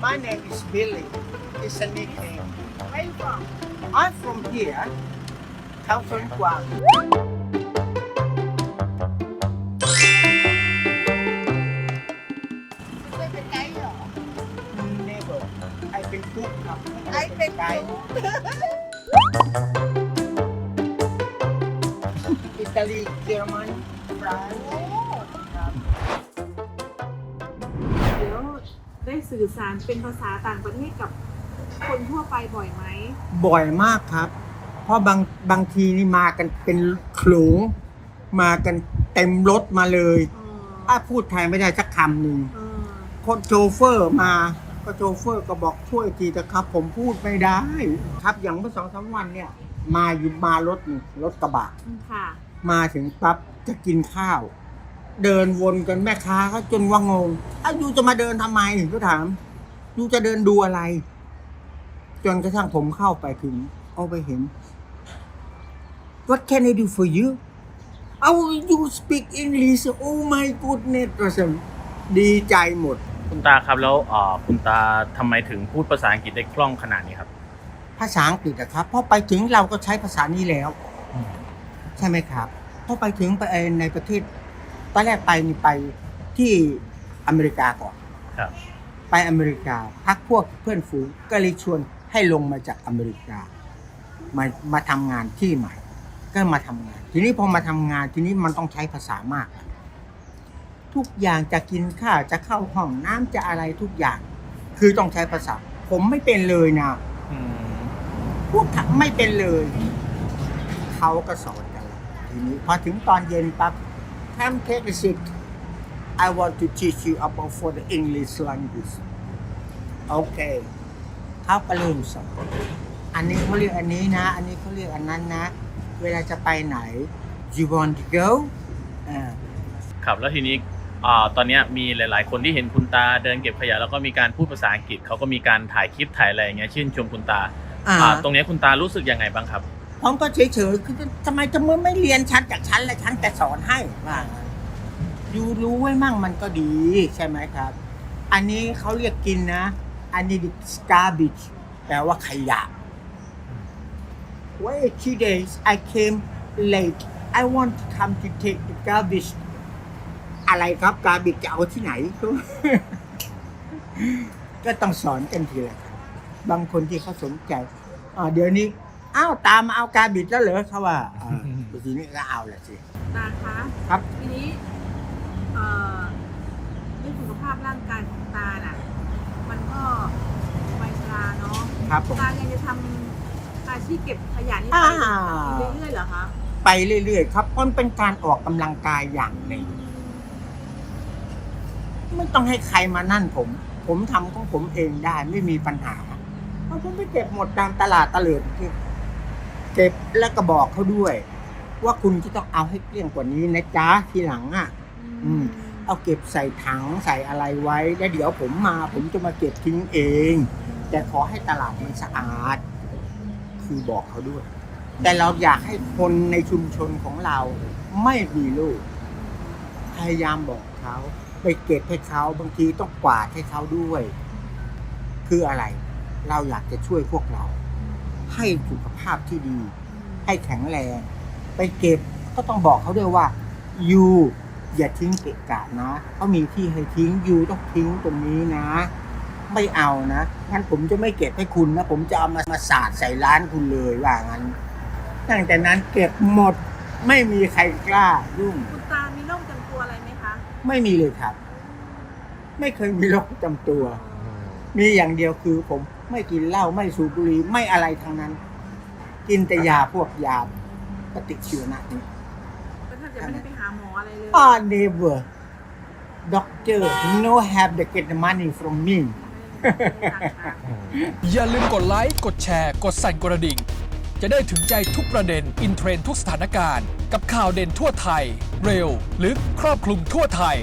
My name is Billy. It's a nickname. Where you from? I'm from here, Khao Sun Quang. เคยเป็นไกด์เหรอ Never. I've been cook ครับไอ้เป็ ได้สื่อสารเป็นภาษาต่างประเทศกับคนทั่วไปบ่อยไหมบ่อยมากครับ เพราะบางบางทีนี่มากันเป็นขลุงมากันเต็มรถมาเลยเออถ้าพูดไทยไม่ได้สักคำหนึ่งเออคนโชเฟอร์มาก็โชเฟอร์ก็บอกช่วยทีนะครับ ผมพูดไม่ได้ ครับอย่างเมื่อสองสามวันเนี่ย มาอยู่มารถหนึ่งรถกระบะ ค่ะ มาถึงปั๊บจะกินข้าว เดินวนกันแม่ค้าก็จนว่างงอ้าวยูจะมาเดินทำไมก็ถามยูจะเดินดูอะไร จนกระทั่งผมเข้าไปถึง เอาไปเห็น What can I do for you? Oh you speak English Oh my goodness ก็สมดีใจหมด คุณตาครับแล้วเอ่อคุณตาทำไมถึงพูดภาษาอังกฤษได้คล่องขนาดนี้ครับ ภาษาอังกฤษนะครับเพราะไปถึงเราก็ใช้ภาษานี้แล้ว ใช่ไหมครับเพราะไปถึงไปในประเทศ ตอนแรกไปนี่ไปที่อเมริกาก่อนครับ ไปอเมริกาพักพวกเพื่อนฝูงก็เลยชวนให้ลงมาจากอเมริกา มามาทำงานที่ใหม่ ก็มาทำงาน ทีนี้พอมาทำงานทีนี้มันต้องใช้ภาษามาก ทุกอย่างจะกินข้าวจะเข้าห้องน้ำจะอะไรทุกอย่าง คือต้องใช้ภาษา ผมไม่เป็นเลยนะอืมพูดถังไม่เป็นเลย เขาก็สอนกันแล้วทีนี้พอถึงตอนเย็นปั๊บ come take a seat I want to teach you about for the English language โอเคเขาก็เริ่มสอนอันนี้เขาเรียกอันนี้นะ อันนี้เขาเรียกอันนั้นนะ เวลาจะไปไหน you want to go อ่า ครับแล้วทีนี้อ่าตอนเนี้ยมีหลาย ๆ คนที่เห็นคุณตาเดินเก็บขยะแล้วก็มีการพูดภาษาอังกฤษเขาก็มีการถ่ายคลิปถ่ายอะไรอย่างเงี้ยชื่นชมคุณตาอ่า อ่าตรงเนี้ยคุณตารู้สึกยังไงบ้างครับ ผมก็เฉยๆคือทำไมจะมึงไม่เรียนชั้นจากชั้นและชั้นแต่สอนให้ว่าอยู่รู้ไว้มั่งมันก็ดีใช่ไหมครับ อันนี้เขาเรียกกินนะอันนี้ garbage แปลว่าขยะ Wait two days I came late I want to come to take the garbage อะไรครับ garbage จะเอาที่ไหน ก็ต้องสอนกันทีละครับบางคนที่เขาสนใจเดี๋ยวนี้ อ้าวตามมาเอากาบิดแล้วเหรอเขาว่าอ่าทีนี้ก็เอาแหละสิ ตาคะครับ ทีนี้เอ่อเรื่องสุขภาพร่างกายของตาน่ะ มันก็วัยชราเนาะครับผม ตายังจะทำอาชีพเก็บขยะนี่อ่าไปเรื่อยๆเหรอคะไปเรื่อยๆครับเพราะมันเป็นการออกกำลังกายอย่างหนึ่งไม่ต้องให้ใครมานั่นผม ผมทำของผมเองได้ไม่มีปัญหาเพราะผมไปเก็บหมดตามตลาดตะเลิดที่ เก็บแล้วก็บอกเขาด้วย ว่าคุณจะต้องเอาให้เกลี้ยงกว่านี้นะจ๊ะทีหลังอะ อืม เอาเก็บใส่ถังใส่อะไรไว้ แล้วเดี๋ยวผมมา ผมจะมาเก็บทิ้งเอง แต่ขอให้ตลาดมันสะอาด คือบอกเขาด้วย แต่เราอยากให้คนในชุมชนของเราไม่มีลูก พยายามบอกเขา ไปเก็บให้เขาบางทีต้องกวาดให้เขาด้วย คืออะไร เราอยากจะช่วยพวกเรา ให้สุขภาพที่ดี ให้แข็งแรง ไปเก็บก็ต้องบอกเขาด้วยว่ายูอย่าทิ้งเกะกะนะเขามีที่ให้ทิ้งยูต้องทิ้งตรงนี้นะ ไม่เอานะงั้นผมจะไม่เก็บให้คุณนะ ผมจะเอามามาสาดใส่ร้านคุณเลยว่างั้น ตั้งแต่นั้นเก็บหมดไม่มีใครกล้ายุ่ง คุณตามีโรคประจำตัวอะไรไหมคะ ไม่มีเลยครับ ไม่เคยมีโรคประจำตัว มีอย่างเดียวคือผม ไม่กินเหล้าไม่สูบบุหรี่ไม่อะไรทั้งนั้น กินแต่ยาพวกยาปฏิชีวนะนี่ก็ถ้าจะไม่ได้ไปหาหมออะไรเลย Ah, never. Doctor, no have to get the money from me. อย่าลืมกดไลค์ กดแชร์ กดสั่นกระดิ่ง จะได้ถึงใจทุกประเด็น อินเทรนด์ทุกสถานการณ์ กับข่าวเด่นทั่วไทย เร็ว ลึก ครอบคลุมทั่วไทย